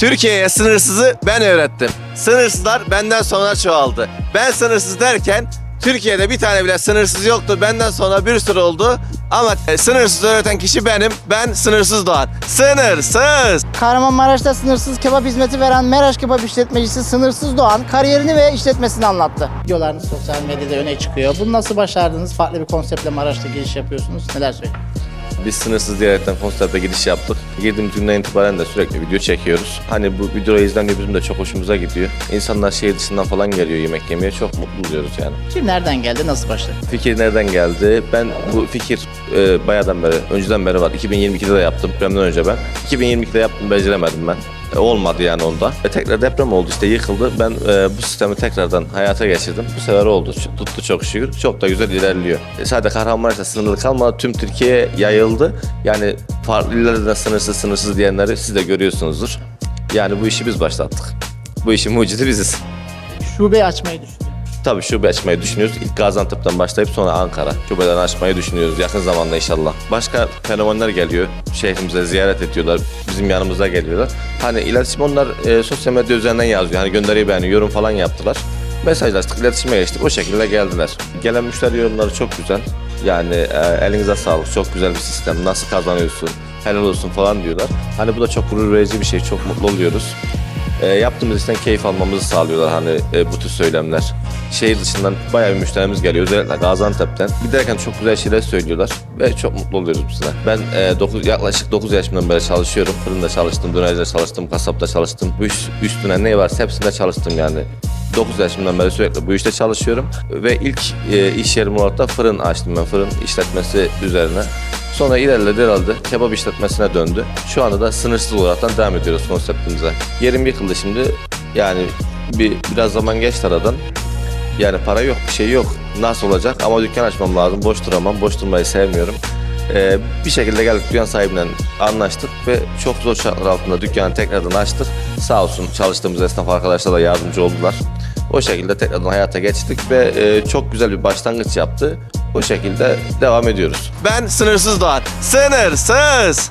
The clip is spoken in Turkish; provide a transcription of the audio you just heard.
Türkiye'ye sınırsızı ben öğrettim. Sınırsızlar benden sonra çoğaldı. Ben sınırsız derken Türkiye'de bir tane bile sınırsız yoktu. Benden sonra bir sürü oldu. Ama e, sınırsız öğreten kişi benim. Ben sınırsız doğan. Sınırsız. Kahramanmaraş'ta sınırsız kebap hizmeti veren Meraş Kebap işletmecisi Sınırsız Doğan kariyerini ve işletmesini anlattı. Videolarınız sosyal medyada öne çıkıyor. Bunu nasıl başardınız? Farklı bir konseptle Maraş'ta giriş yapıyorsunuz. Neler söyleyin? Biz sınırsız diyerekten konsepte giriş yaptık. Girdiğimiz günden itibaren de sürekli video çekiyoruz. Hani bu videoyu izleniyor bizim de çok hoşumuza gidiyor. İnsanlar şehir dışından falan geliyor yemek yemeye. Çok mutlu oluyoruz yani. Kim nereden geldi? Nasıl başladı? Fikir nereden geldi? Ben bu fikir e, bayağıdan beri, önceden beri var. 2022'de de yaptım. Depremden önce ben. 2022'de yaptım, beceremedim ben. E, olmadı yani onda. E, tekrar deprem oldu işte yıkıldı. Ben e, bu sistemi tekrardan hayata geçirdim. Bu sefer oldu. Tuttu çok şükür. Çok da güzel ilerliyor. E, sadece Kahramanmaraş'ta sınırlı kalmadı. Tüm Türkiye'ye yayıldı. Yani farklı illerde de sınırsız sınırsız diyenleri siz de görüyorsunuzdur. Yani bu işi biz başlattık. Bu işin mucidi biziz. Şube açmayı düşünüyorum. Tabii şube açmayı düşünüyoruz. İlk Gaziantep'ten başlayıp sonra Ankara. Şubeden açmayı düşünüyoruz yakın zamanda inşallah. Başka fenomenler geliyor. Şehrimize ziyaret ediyorlar. Bizim yanımıza geliyorlar. Hani iletişim onlar e, sosyal medya üzerinden yazıyor. Hani gönderiyi beğeniyor, yorum falan yaptılar. Mesajlaştık, iletişime geçtik. O şekilde geldiler. Gelen müşteri yorumları çok güzel. Yani e, elinize sağlık, çok güzel bir sistem. Nasıl kazanıyorsun, helal olsun falan diyorlar. Hani bu da çok gurur verici bir şey. Çok mutlu oluyoruz. E, yaptığımız işten keyif almamızı sağlıyorlar hani e, bu tür söylemler. Şehir dışından bayağı bir müşterimiz geliyor özellikle Gaziantep'ten. Giderken çok güzel şeyler söylüyorlar ve çok mutlu oluyoruz biz de. Ben e, dokuz, yaklaşık 9 yaşımdan beri çalışıyorum. Fırında çalıştım, dönercide çalıştım, kasapta çalıştım. Bu iş üstüne ne varsa hepsinde çalıştım yani. 9 yaşımdan beri sürekli bu işte çalışıyorum ve ilk e, iş yerim olarak da fırın açtım ben fırın işletmesi üzerine. Sonra ilerledi herhalde kebap işletmesine döndü. Şu anda da sınırsız olaraktan devam ediyoruz konseptimize. Yerim yıkıldı şimdi. Yani bir biraz zaman geçti aradan. Yani para yok, bir şey yok. Nasıl olacak? Ama dükkan açmam lazım. Boş duramam. Boş durmayı sevmiyorum. Ee, bir şekilde geldik dükkan sahibinden anlaştık ve çok zor şartlar altında dükkanı tekrardan açtık. Sağ olsun çalıştığımız esnaf arkadaşlar da yardımcı oldular. O şekilde tekrardan hayata geçtik ve e, çok güzel bir başlangıç yaptı. O şekilde devam ediyoruz. Ben sınırsız doğan. Sınırsız.